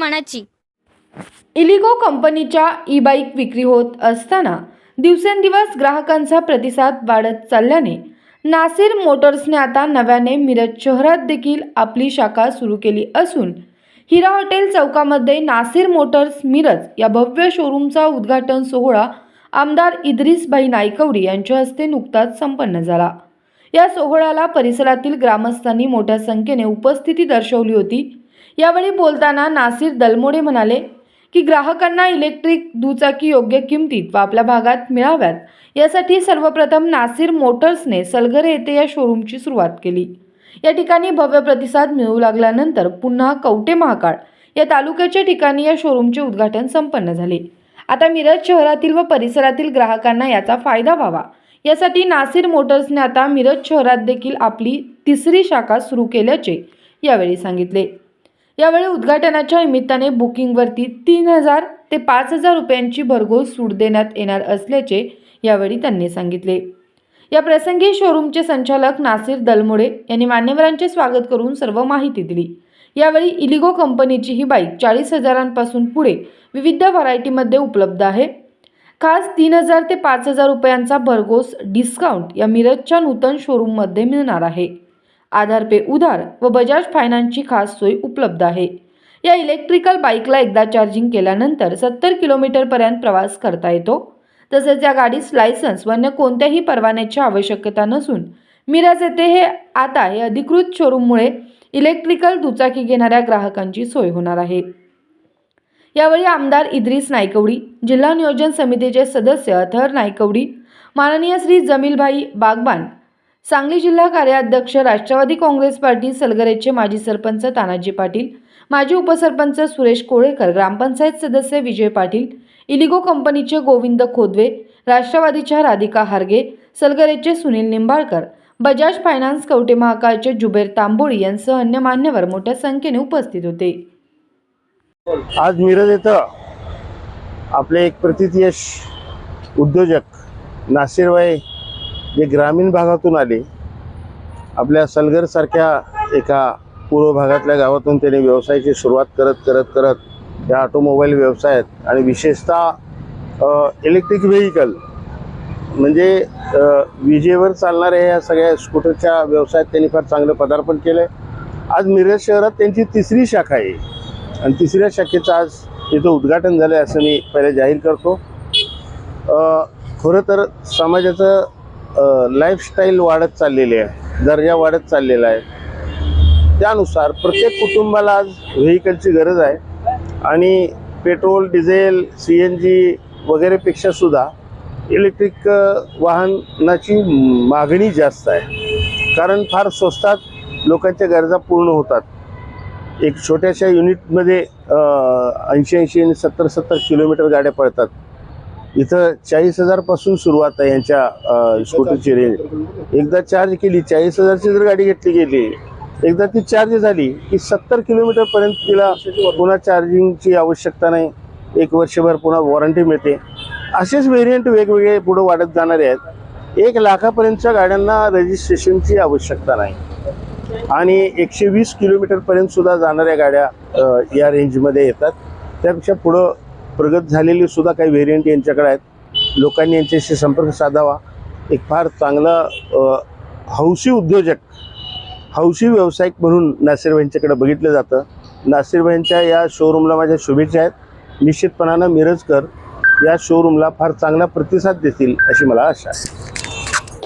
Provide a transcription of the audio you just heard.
मनाची. इलिगो कंपनीच्या e bike विक्री होत असताना दिवसेंदिवस ग्राहकांचा प्रतिसाद वाढत चालल्याने नासिर मोटर्सने आता नव्याने मिरज शहरात देखील आपली शाखा सुरू केली असून हिरा हॉटेल चौकामध्ये नासिर मोटर्स मिरज या भव्य शोरूमचा उद्घाटन सोहळा आमदार इद्रिसभाई नायकवडी यांच्या हस्ते नुकताच संपन्न झाला. या सोहळ्याला परिसरातील ग्रामस्थांनी मोठ्या संख्येने उपस्थिती दर्शवली होती. यावेळी बोलताना नासिर दलमोडे म्हणाले की ग्राहकांना इलेक्ट्रिक दुचाकी योग्य किमतीत व आपल्या भागात मिळाव्यात. यासाठी सर्वप्रथम नासिर मोटर्सने सलगरे येथे या शोरूमची सुरुवात केली. या ठिकाणी भव्य प्रतिसाद मिळू लागल्यानंतर पुन्हा कवटे महाकाळ या तालुक्याच्या ठिकाणी या शोरूमचे उद्घाटन संपन्न झाले. आता मिरज शहरातील व परिसरातील ग्राहकांना याचा फायदा व्हावा. यासाठी नासिर मोटर्सने आता मिरज शहरात देखील आपली तिसरी शाखा सुरू केल्याचे यावेळी सांगितले. यावेळी उद्घाटनाच्या निमित्ताने बुकिंगवरती तीन हजार ते पाच हजार रुपयांची भरघोस सूट देण्यात येणार असल्याचे यावेळी त्यांनी सांगितले. या प्रसंगी शोरूमचे संचालक नासिर दलमुडे यांनी मान्यवरांचे स्वागत करून सर्व माहिती दिली. यावेळी इलिगो कंपनीची ही बाईक चाळीस हजारांपासून पुढे विविध व्हरायटीमध्ये उपलब्ध आहे. खास तीन हजार ते पाच हजार रुपयांचा भरघोस डिस्काउंट या मिरजच्या नूतन शोरूममध्ये मिळणार आहे. आधार पे उधार व बजाज फायनान्सची खास सोय उपलब्ध आहे. या इलेक्ट्रिकल बाईकला एकदा चार्जिंग केल्यानंतर सत्तर किलोमीटरपर्यंत प्रवास करता येतो. तसेच या गाडीस लायसन्स व अन्य कोणत्याही परवान्याची आवश्यकता नसून मिराज येथे हे आता हे अधिकृत शोरूममुळे इलेक्ट्रिकल दुचाकी घेणाऱ्या ग्राहकांची सोय होणार आहे. यावेळी आमदार इद्रिस नायकवडी जिल्हा नियोजन समितीचे सदस्य अथर नायकवडी माननीय श्री जमीलभाई बागबान सांगली जिल्हा कार्याध्यक्ष राष्ट्रवादी काँग्रेस पार्टी सलगरेचे माजी सरपंच तानाजी पाटील माजी उपसरपंच सुरेश कोळेकर ग्रामपंचायत सदस्य विजय पाटील इलिगो कंपनीचे गोविंद खोदवे राष्ट्रवादीच्या राधिका हार्गे सलगरेचे सुनील निंबाळकर बजाज फायनान्स कवटे महाकाळचे जुबेर तांबोळी यांसह अन्य मान्यवर मोठ्या संख्येने उपस्थित होते. आज मिरज येतं आपले एक प्रतिथयश उद्योजक नासिरबाई जे ग्रामीण भागातून आले आपल्या सलगरसारख्या एका पूर्व भागातल्या गावातून त्यांनी व्यवसायाची सुरुवात करत करत करत या ऑटोमोबाईल व्यवसायात आणि विशेषतः इलेक्ट्रिक व्हेकल म्हणजे विजेवर चालणाऱ्या या सगळ्या स्कूटरच्या व्यवसायात त्यांनी फार चांगलं पदार्पण केलं आहे आज मिरज शहरात त्यांची तिसरी शाखा आहे. आणि तिसऱ्या शाखेचं आज इथं उद्घाटन झालं आहे असं मी पहिले जाहीर करतो. खरं तर समाजाचं लाईफस्टाईल वाढत चाललेली आहे दर्जा वाढत चाललेला आहे. त्यानुसार प्रत्येक कुटुंबाला आज व्हेकलची गरज आहे आणि petrol diesel C N G वगैरेपेक्षा सुद्धा इलेक्ट्रिक वाहनाची मागणी जास्त आहे. कारण फार स्वस्तात लोकांच्या गरजा पूर्ण होतात. एक छोट्याशा युनिटमध्ये ऐंशी ऐंशी आणि सत्तर सत्तर किलोमीटर गाड्या पळतात इथं चाळीस हजारपासून सुरुवात आहे यांच्या स्कूटरची रेंज. एकदा चार्ज केली चाळीस हजारची जर गाडी घेतली गेली एकदा ती चार्ज झाली की सत्तर किलोमीटरपर्यंत तिला पुन्हा चार्जिंगची आवश्यकता नाही. एक वर्षभर पुन्हा वॉरंटी मिळते. असेच व्हेरियंट वेगवेगळे पुढे वाढत जाणारे आहेत. एक लाखापर्यंतच्या गाड्यांना रजिस्ट्रेशनची आवश्यकता नाही. आणि एकशे वीस किलोमीटरपर्यंत सुद्धा जाणाऱ्या गाड्या या रेंजमध्ये येतात. त्यापेक्षा पुढं प्रगत झालेली सुद्धा काही व्हेरियंट यांच्याकडे आहेत. लोकांनी यांच्याशी संपर्क साधावा. एक फार चांगला हौशी उद्योजक हौशी व्यावसायिक म्हणून नासिरबाईंच्याकडे बघितलं जातं. नासिरबाईंच्या या शोरूमला माझ्या शुभेच्छा आहेत. निश्चितपणानं मिरजकर या शोरूमला फार चांगला प्रतिसाद देतील अशी मला आशा आहे.